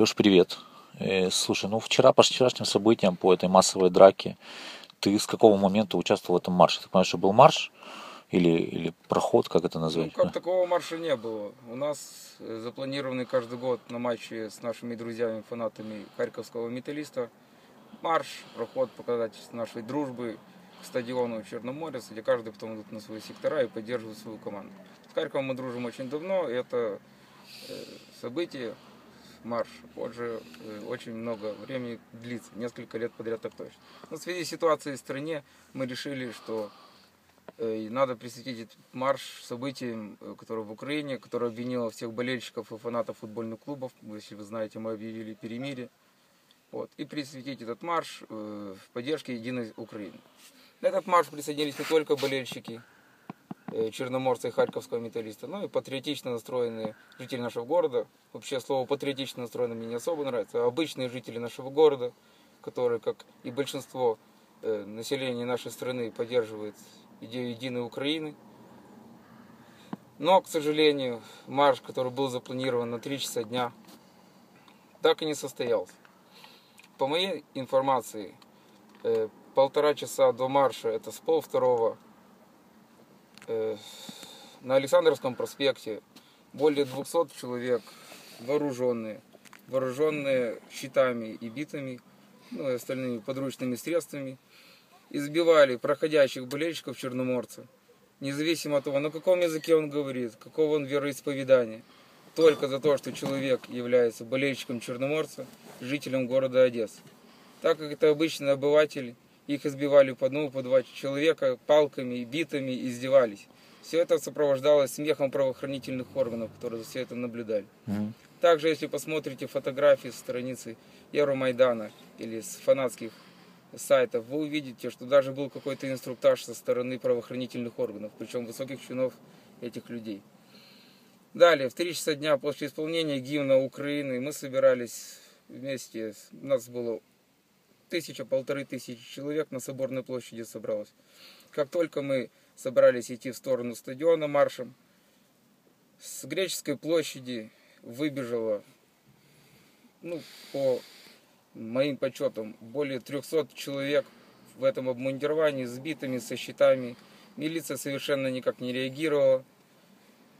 Леш, привет. Э, слушай, ну вчера по вчерашним событиям, по этой массовой драке, ты с какого момента участвовал в этом марше? Ты понимаешь, что был марш или, или проход, как это назвать? Ну, как такого марша не было. У нас э, запланированный каждый год на матче с нашими друзьями, фанатами Харьковского металлиста марш, проход показать нашей дружбы к стадиону Черноморец, где каждый потом идут на свои сектора и поддерживает свою команду. С Харьковом мы дружим очень давно, и это э, событие, марш, позже э, очень много времени длится, несколько лет подряд так точно. Но в связи с ситуацией в стране мы решили, что э, надо присвятить этот марш событиям, которые в Украине, которое обвинило всех болельщиков и фанатов футбольных клубов. Если вы знаете, мы объявили перемирие. Вот, и присвятить этот марш в поддержке Единой Украины. На этот марш присоединились не только болельщики Э, черноморца и харьковского металлиста, ну и патриотично настроенные жители нашего города. Вообще слово патриотично настроенные мне не особо нравится. А обычные жители нашего города, которые, как и большинство э, населения нашей страны, поддерживают идею единой Украины. Но, к сожалению, марш, который был запланирован на 3 часа дня, так и не состоялся. По моей информации, э, полтора часа до марша, это с пол второго Э, на Александровском проспекте более 200 человек вооруженные, вооруженные щитами и битами, ну и остальными подручными средствами, избивали проходящих болельщиков Черноморца, независимо от того, на каком языке он говорит, какого он вероисповедания, только за то, что человек является болельщиком Черноморца, жителем города Одессы. Так как это обычный обыватель, их избивали по одному, по два человека палками, битами, издевались. Все это сопровождалось смехом правоохранительных органов, которые за все это наблюдали. Также, если посмотрите фотографии с страницы Евромайдана или с фанатских сайтов, вы увидите, что даже был какой-то инструктаж со стороны правоохранительных органов, причем высоких чинов этих людей. Далее, в 3 часа дня после исполнения гимна Украины мы собирались вместе, у нас было тысяча, полторы тысячи человек на Соборной площади собралось. Как только мы собрались идти в сторону стадиона маршем, с Греческой площади выбежало, ну, по моим подсчетам, более 300 человек в этом обмундировании, с битыми, со щитами. Милиция совершенно никак не реагировала.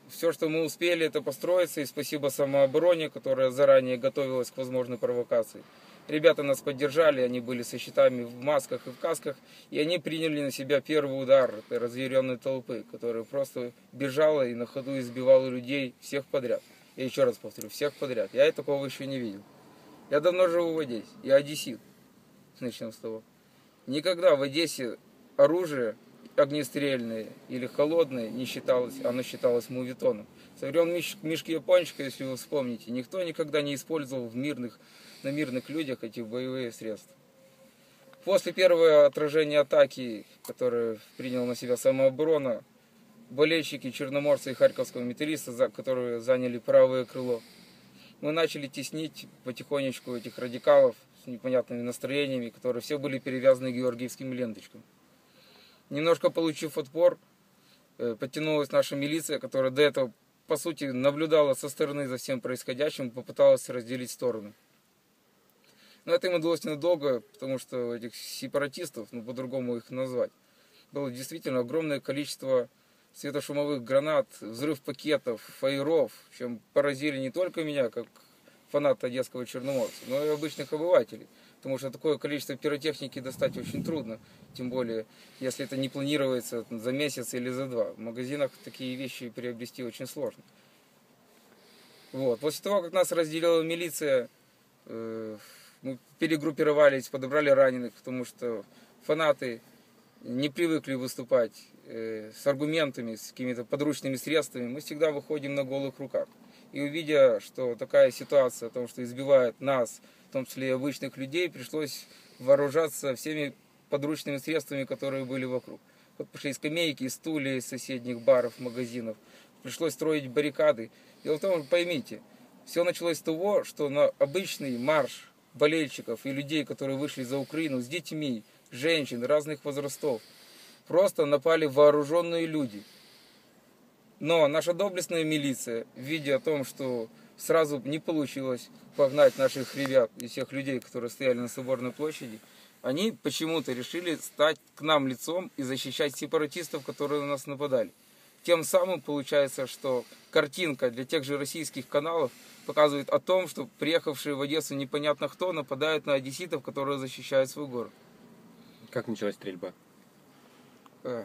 Все, что мы успели, это построиться, и спасибо самообороне, которая заранее готовилась к возможной провокации. Ребята нас поддержали, они были со щитами в масках и в касках, и они приняли на себя первый удар этой разъяренной толпы, которая просто бежала и на ходу избивала людей всех подряд. Я еще раз повторю, всех подряд. Я такого еще не видел. Я давно живу в Одессе, я одессит. Начнем с того. Никогда в Одессе оружие огнестрельное или холодное не считалось, оно считалось мувитоном. Со времен Миш, Мишки Япончика, если вы вспомните, никто никогда не использовал в мирных, на мирных людях эти боевые средства. После первого отражения атаки, которое принял на себя самооборона, болельщики Черноморца и Харьковского металлиста, которые заняли правое крыло, мы начали теснить потихонечку этих радикалов с непонятными настроениями, которые все были перевязаны георгиевскими ленточками. Немножко получив отпор, э, подтянулась наша милиция, которая до этого, по сути, наблюдала со стороны за всем происходящим, попыталась разделить стороны. Но это им удалось ненадолго, потому что этих сепаратистов, ну по-другому их назвать, было действительно огромное количество светошумовых гранат, взрыв пакетов, фаеров, чем поразили не только меня, как фаната одесского черноморца, но и обычных обывателей потому что такое количество пиротехники достать очень трудно, тем более, если это не планируется за месяц или за два. В магазинах такие вещи приобрести очень сложно. Вот. После того, как нас разделила милиция, э, мы перегруппировались, подобрали раненых, потому что фанаты не привыкли выступать э, с аргументами, с какими-то подручными средствами. Мы всегда выходим на голых руках. И увидя, что такая ситуация, о том, что избивают нас, в том числе и обычных людей, пришлось вооружаться всеми подручными средствами, которые были вокруг. Вот пошли скамейки, стулья из соседних баров, магазинов. Пришлось строить баррикады. Дело в том, поймите, все началось с того, что на обычный марш болельщиков и людей, которые вышли за Украину с детьми, женщин разных возрастов, просто напали вооруженные люди. Но наша доблестная милиция, видя о том, что сразу не получилось погнать наших ребят и всех людей, которые стояли на Соборной площади. Они почему-то решили стать к нам лицом и защищать сепаратистов, которые на нас нападали. Тем самым получается, что картинка для тех же российских каналов показывает о том, что приехавшие в Одессу непонятно кто нападают на одесситов, которые защищают свой город. Как началась стрельба? Э,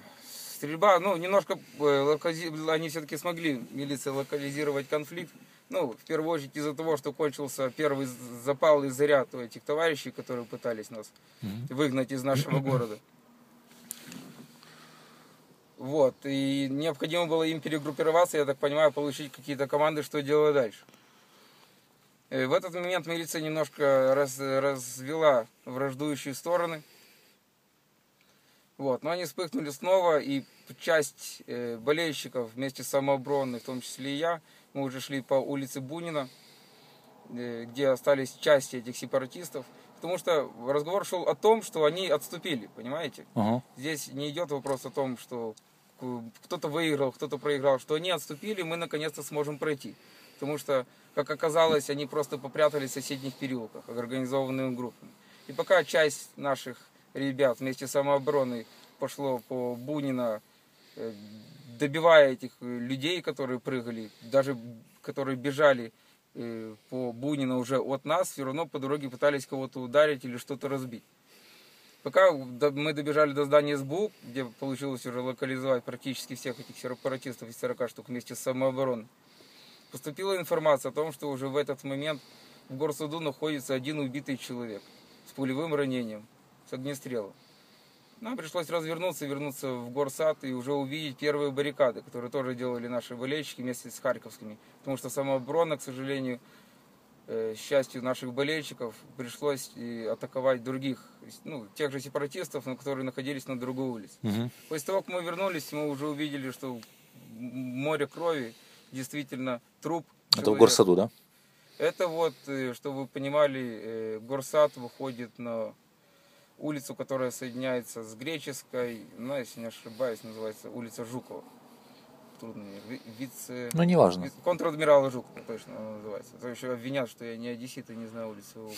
Стрельба, ну, немножко э, локази- они все-таки смогли, милиция, локализировать конфликт. Ну, в первую очередь из-за того, что кончился первый запал и заряд у этих товарищей, которые пытались нас выгнать из нашего города. Вот, и необходимо было им перегруппироваться, я так понимаю, получить какие-то команды, что делать дальше. Э, В этот момент милиция немножко раз- развела враждующие стороны. Вот, но они вспыхнули снова, и часть э, болельщиков вместе с самообороной, в том числе и я, мы уже шли по улице Бунина, э, где остались части этих сепаратистов, потому что разговор шел о том, что они отступили, понимаете? Ага. Здесь не идет вопрос о том, что кто-то выиграл, кто-то проиграл, что они отступили, мы наконец-то сможем пройти. Потому что, как оказалось, они просто попрятались в соседних переулках, организованными группами. И пока часть наших ребят вместе с самообороной пошло по Бунина, э, добивая этих э, людей, которые прыгали, даже которые бежали э, по Бунина уже от нас, все равно по дороге пытались кого-то ударить или что-то разбить. Пока мы добежали до здания СБУ, где получилось уже локализовать практически всех этих сепаратистов из 40 штук вместе с самообороной, поступила информация о том, что уже в этот момент в горсуду находится один убитый человек с пулевым ранением, с огнестрелом. Нам пришлось развернуться, вернуться в горсад и уже увидеть первые баррикады, которые тоже делали наши болельщики вместе с харьковскими. Потому что самооборона, к сожалению, э, счастью наших болельщиков, пришлось и атаковать других, ну, тех же сепаратистов, но которые находились на другой улице. Мгм. После того, как мы вернулись, мы уже увидели, что море крови, действительно труп. Это в человека. горсаду, да? Это вот, э, чтобы вы понимали, э, горсад выходит на улицу, которая соединяется с Греческой, ну, если не ошибаюсь, называется улица Жукова. Трудно мне. Ви- Вице... Ну, неважно. ви- Контр-адмирала Жукова точно она называется. То еще обвинят, что я не одессит и не знаю улицы города.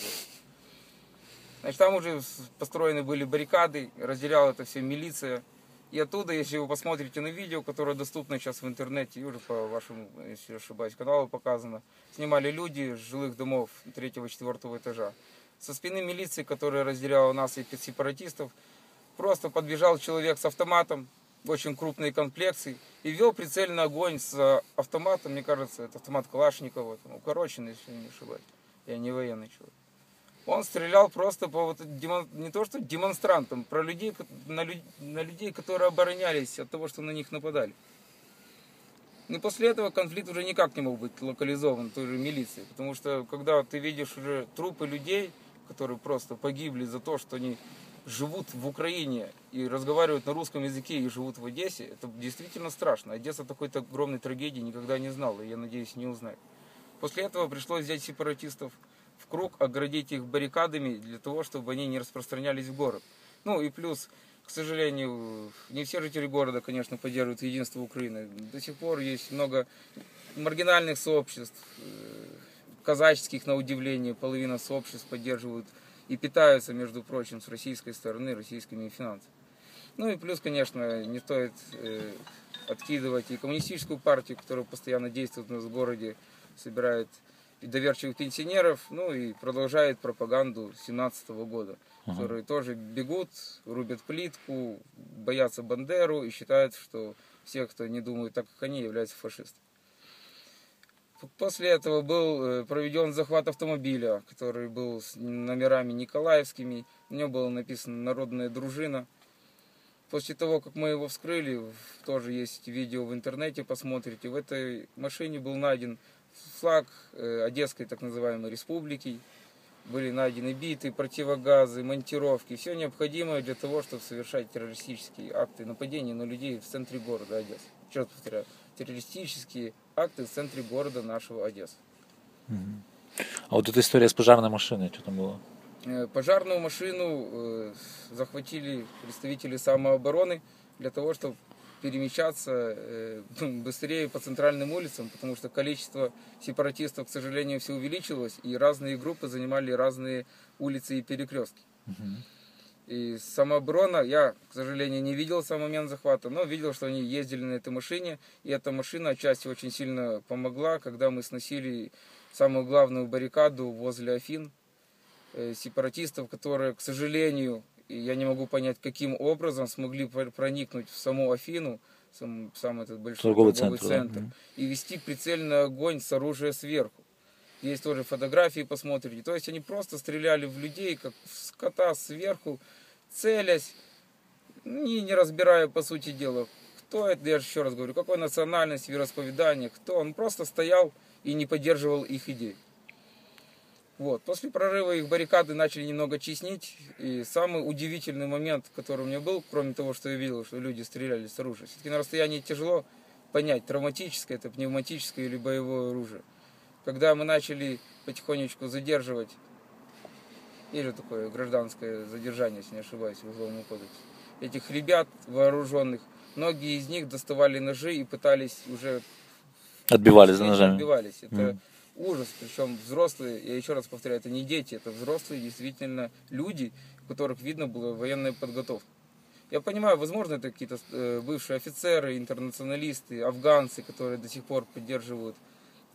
Значит, там уже построены были баррикады, разделяла это все милиция. И оттуда, если вы посмотрите на видео, которое доступно сейчас в интернете, уже по вашему, если ошибаюсь, каналу показано, снимали люди с жилых домов третьего-четвертого этажа. Со спины милиции, которая разделяла нас и сепаратистов, просто подбежал человек с автоматом, очень крупной комплекции, и вел прицельный огонь с автоматом, мне кажется, это автомат Калашникова, укороченный, если не ошибаюсь. Я не военный человек. Он стрелял просто по вот демон- не то что демонстрантам, про людей, на, лю- на людей, которые оборонялись от того, что на них нападали. И после этого конфликт уже никак не мог быть локализован той же милицией. Потому что когда ты видишь уже трупы людей, которые просто погибли за то, что они живут в Украине и разговаривают на русском языке и живут в Одессе, это действительно страшно. Одесса такой-то огромной трагедии никогда не знала, и я надеюсь, не узнает. После этого пришлось взять сепаратистов в круг, оградить их баррикадами для того, чтобы они не распространялись в город. Ну и плюс, к сожалению, не все жители города, конечно, поддерживают единство Украины. До сих пор есть много маргинальных сообществ, э, казаческих, на удивление, половина сообществ поддерживают и питаются, между прочим, с российской стороны, российскими финансами. Ну и плюс, конечно, не стоит э, откидывать и коммунистическую партию, которая постоянно действует у нас в городе, собирает доверчивых пенсионеров, ну и продолжает пропаганду 17 года, которые тоже бегут, рубят плитку, боятся Бандеру и считают, что все, кто не думает так, как они, являются фашистами. После этого был э, проведен захват автомобиля, который был с номерами николаевскими. На нем было написано «Народная дружина». После того, как мы его вскрыли, тоже есть видео в интернете, посмотрите, в этой машине был найден флаг э, Одесской так называемой республики. Были найдены биты, противогазы, монтировки, все необходимое для того, чтобы совершать террористические акты нападения на людей в центре города Одессы. Еще раз повторяю, террористические акты в центре города нашего Одессы. А вот эта история с пожарной машиной, что там было? Э, Пожарную машину э, захватили представители самообороны для того, чтобы перемещаться э, быстрее по центральным улицам, потому что количество сепаратистов, к сожалению, все увеличилось, и разные группы занимали разные улицы и перекрестки. И самооборона, я, к сожалению, не видел сам момент захвата, но видел, что они ездили на этой машине, и эта машина отчасти очень сильно помогла, когда мы сносили самую главную баррикаду возле Афин, э, сепаратистов, которые, к сожалению, и я не могу понять, каким образом смогли проникнуть в саму Афину, сам, сам этот большой торговый, торговый центр, центр да. и вести прицельный огонь с оружия сверху. Есть тоже фотографии, посмотрите. То есть они просто стреляли в людей, как в скота сверху, целясь, не, не разбирая, по сути дела, кто это, я еще раз говорю, какой национальность, вероисповедание, кто. Он просто стоял и не поддерживал их идей. Вот. После прорыва их баррикады начали немного чистить. И самый удивительный момент, который у меня был, кроме того, что я видел, что люди стреляли с оружия, все-таки на расстоянии тяжело понять, травматическое это пневматическое или боевое оружие. Когда мы начали потихонечку задерживать, есть же такое гражданское задержание, если не ошибаюсь, в Уголовном кодексе, этих ребят вооруженных, многие из них доставали ножи и пытались уже... Отбивались за ножами. Отбивались. Это mm ужас, причем взрослые, я еще раз повторяю, это не дети, это взрослые действительно люди, у которых видно была военная подготовка. Я понимаю, возможно, это какие-то э, бывшие офицеры, интернационалисты, афганцы, которые до сих пор поддерживают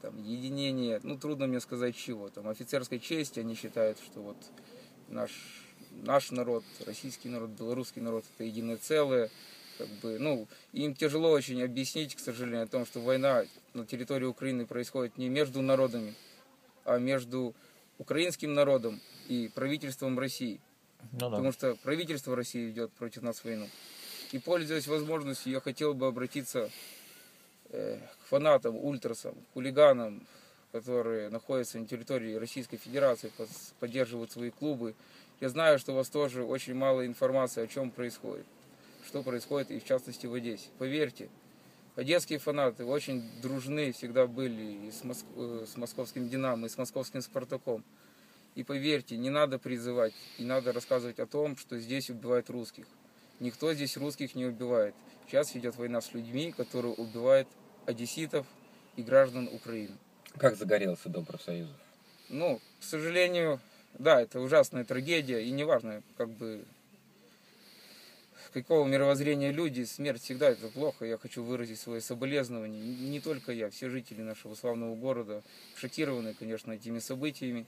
там, единение, ну трудно мне сказать чего, там офицерской чести, они считают, что вот наш, наш народ, российский народ, белорусский народ это единое целое, как бы, ну, им тяжело очень объяснить, к сожалению, о том, что война на территории Украины происходит не между народами, а между украинским народом и правительством России. Ну, да. Потому что правительство России ведет против нас войну. И пользуясь возможностью, я хотел бы обратиться э, к фанатам, ультрасам, хулиганам, которые находятся на территории Российской Федерации, поддерживают свои клубы. Я знаю, что у вас тоже очень мало информации, о чем происходит что происходит и в частности в Одессе. Поверьте, одесские фанаты очень дружны всегда были и с, Моск... Э, с московским «Динамо», и с московским «Спартаком». И поверьте, не надо призывать, и надо рассказывать о том, что здесь убивают русских. Никто здесь русских не убивает. Сейчас идет война с людьми, которые убивают одесситов и граждан Украины. Как загорелся Дом профсоюзов? Ну, к сожалению, да, это ужасная трагедия, и неважно, как бы какого мировоззрения люди, смерть всегда это плохо. Я хочу выразить свои соболезнования. Не только я, все жители нашего славного города шокированы, конечно, этими событиями.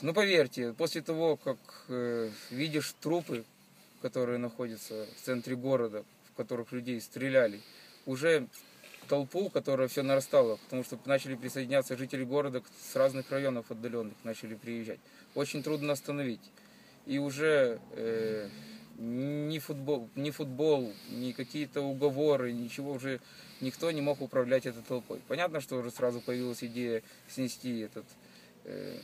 Но поверьте, после того, как э, видишь трупы, которые находятся в центре города, в которых людей стреляли, уже толпу, которая все нарастала, потому что начали присоединяться жители города с разных районов отдаленных, начали приезжать. Очень трудно остановить. И уже э, ни футбол, ни футбол, ни какие-то уговоры, ничего уже никто не мог управлять этой толпой. Понятно, что уже сразу появилась идея снести этот э,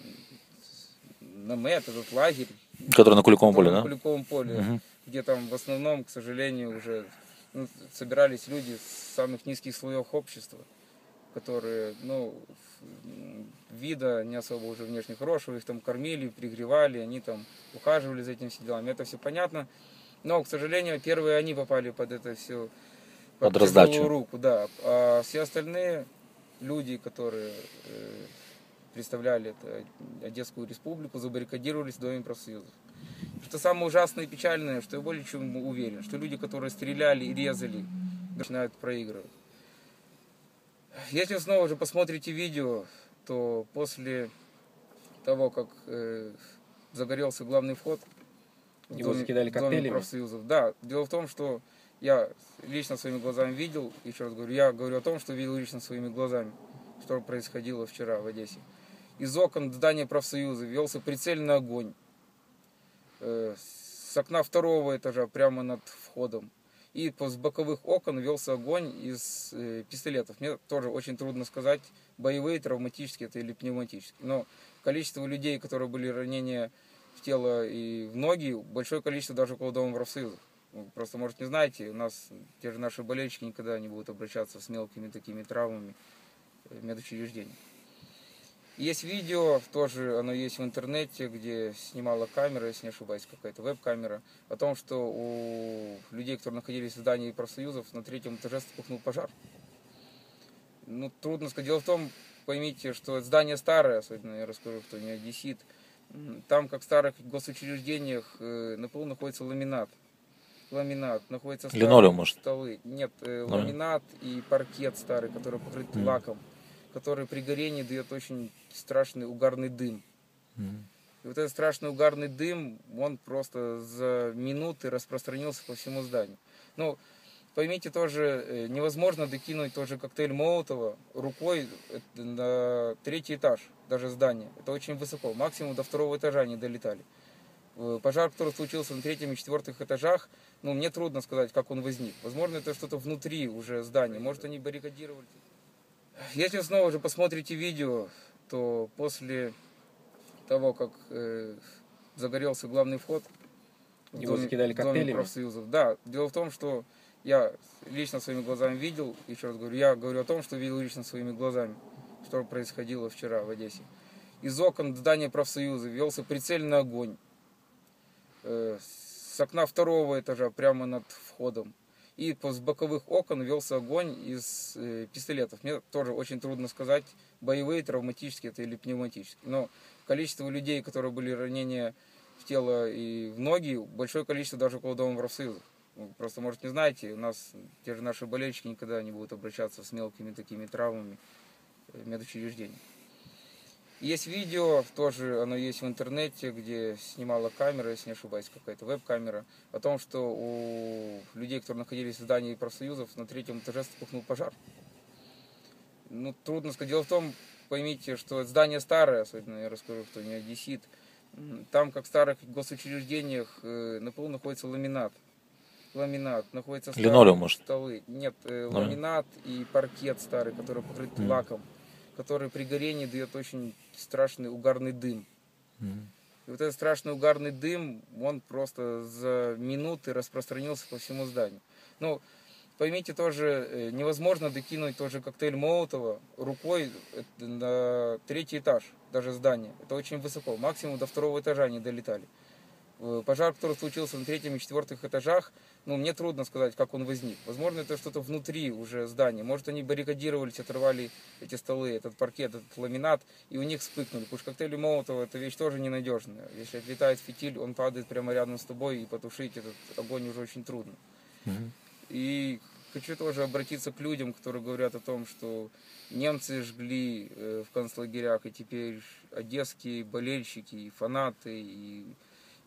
намет, этот лагерь. Который на Куликовом поле, да? На Куликовом поле, угу. где там в основном, к сожалению, уже ну, собирались люди с самых низких слоев общества, которые, ну, вида не особо уже внешне хорошего, их там кормили, пригревали, они там ухаживали за этим все делами. Это все понятно. Но, к сожалению, первые они попали под это все под, под раздачу. руку, да. А все остальные люди, которые э, представляли это, Одесскую республику, забаррикадировались в Доме профсоюзов. Что самое ужасное и печальное, что я более чем уверен, что люди, которые стреляли и резали, начинают проигрывать. Если вы снова же посмотрите видео, то после того, как э, загорелся главный вход в Его доме, закидали доме профсоюзов, да, дело в том, что я лично своими глазами видел, еще раз говорю, я говорю о том, что видел лично своими глазами, что происходило вчера в Одессе. Из окон здания профсоюза велся прицельный огонь. Э, с окна второго этажа прямо над входом и с боковых окон велся огонь из э, пистолетов. Мне тоже очень трудно сказать, боевые, травматические это или пневматические. Но количество людей, которые были ранения в тело и в ноги, большое количество даже около дома профсоюзов. Вы просто, может, не знаете, у нас те же наши болельщики никогда не будут обращаться с мелкими такими травмами в медучреждения. Есть видео, тоже оно есть в интернете, где снимала камера, если не ошибаюсь, какая-то веб-камера, о том, что у людей, которые находились в здании профсоюзов, на третьем этаже вспыхнул пожар. Ну, трудно сказать. Дело в том, поймите, что здание старое, особенно я расскажу, кто не одессит. Там, как в старых госучреждениях, э, на полу находится ламинат. Ламинат, находится Линолеум, может? столы. Нет, э, ламинат и паркет старый, который покрыт Мгм. лаком, который при горении дает очень страшный угарный дым. Мгм. И вот этот страшный угарный дым, он просто за минуты распространился по всему зданию. Ну, поймите тоже, э, невозможно докинуть тоже коктейль Молотова рукой э, на третий этаж, даже здания. Это очень высоко, максимум до второго этажа они долетали. Э, Пожар, который случился на третьем и четвертых этажах, ну, мне трудно сказать, как он возник. Возможно, это что-то внутри уже здания. Может, они баррикадировали. Если снова же посмотрите видео, то после того, как э, загорелся главный вход Его доме- закидали доме коктейлями? профсоюзов. Да, дело в том, что я лично своими глазами видел, еще раз говорю, я говорю о том, что видел лично своими глазами, что происходило вчера в Одессе. Из окон здания профсоюза велся прицельный огонь. Э, С окна второго этажа, прямо над входом. И с боковых окон велся огонь из э, пистолетов. Мне тоже очень трудно сказать, боевые, травматические это или пневматические. Но количество людей, которые были ранения в тело и в ноги, большое количество даже около дома профсоюзов. Вы Просто, может, не знаете, у нас те же наши болельщики никогда не будут обращаться с мелкими такими травмами э, в медучреждения. Есть видео, тоже оно есть в интернете, где снимала камера, если не ошибаюсь, какая-то веб-камера, о том, что у людей, которые находились в здании профсоюзов, на третьем этаже вспыхнул пожар. Ну, трудно сказать. Дело в том, поймите, что здание старое, особенно я расскажу, кто не одессит. Там, как в старых госучреждениях, э, на полу находится ламинат. Ламинат, находится старые Линолеум, может? столы. Нет, э, Ну. ламинат и паркет старый, который покрыт Мгм. лаком, который при горении дает очень страшный угарный дым. Мгм. И вот этот страшный угарный дым, он просто за минуты распространился по всему зданию. Ну, поймите тоже, э, невозможно докинуть тоже коктейль Молотова рукой э, на третий этаж, даже здания. Это очень высоко, максимум до второго этажа они долетали. Э, Пожар, который случился на третьем и четвертых этажах, ну, мне трудно сказать, как он возник. Возможно, это что-то внутри уже здания. Может, они баррикадировались, оторвали эти столы, этот паркет, этот ламинат, и у них вспыхнули. Потому что коктейли Молотова это вещь тоже ненадежная. Если отлетает фитиль, он падает прямо рядом с тобой, и потушить этот огонь уже очень трудно. Мгм. И хочу тоже обратиться к людям, которые говорят о том, что немцы жгли э, в концлагерях, и теперь одесские болельщики, и фанаты, и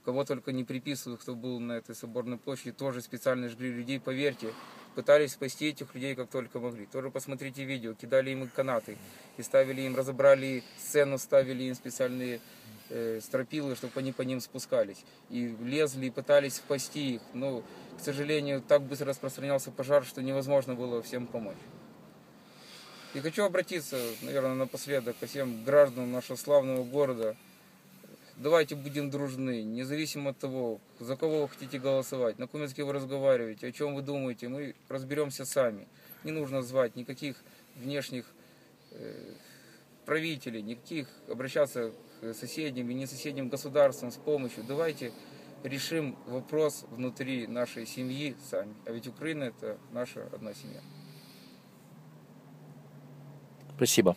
кого только не приписывают, кто был на этой соборной площади, тоже специально жгли людей, поверьте, пытались спасти этих людей как только могли. Тоже посмотрите видео, кидали им канаты, и ставили им, разобрали сцену, ставили им специальные э, стропилы, чтобы они по ним спускались. И лезли, и пытались спасти их. Но, к сожалению, так быстро распространялся пожар, что невозможно было всем помочь. И хочу обратиться, наверное, напоследок ко всем гражданам нашего славного города. Давайте будем дружны, независимо от того, за кого вы хотите голосовать, на каком языке вы разговариваете, о чем вы думаете, мы разберемся сами. Не нужно звать никаких внешних э, правителей, никаких обращаться к соседним и не соседним государствам с помощью. Давайте решим вопрос внутри нашей семьи сами. А ведь Украина это наша одна семья. Спасибо.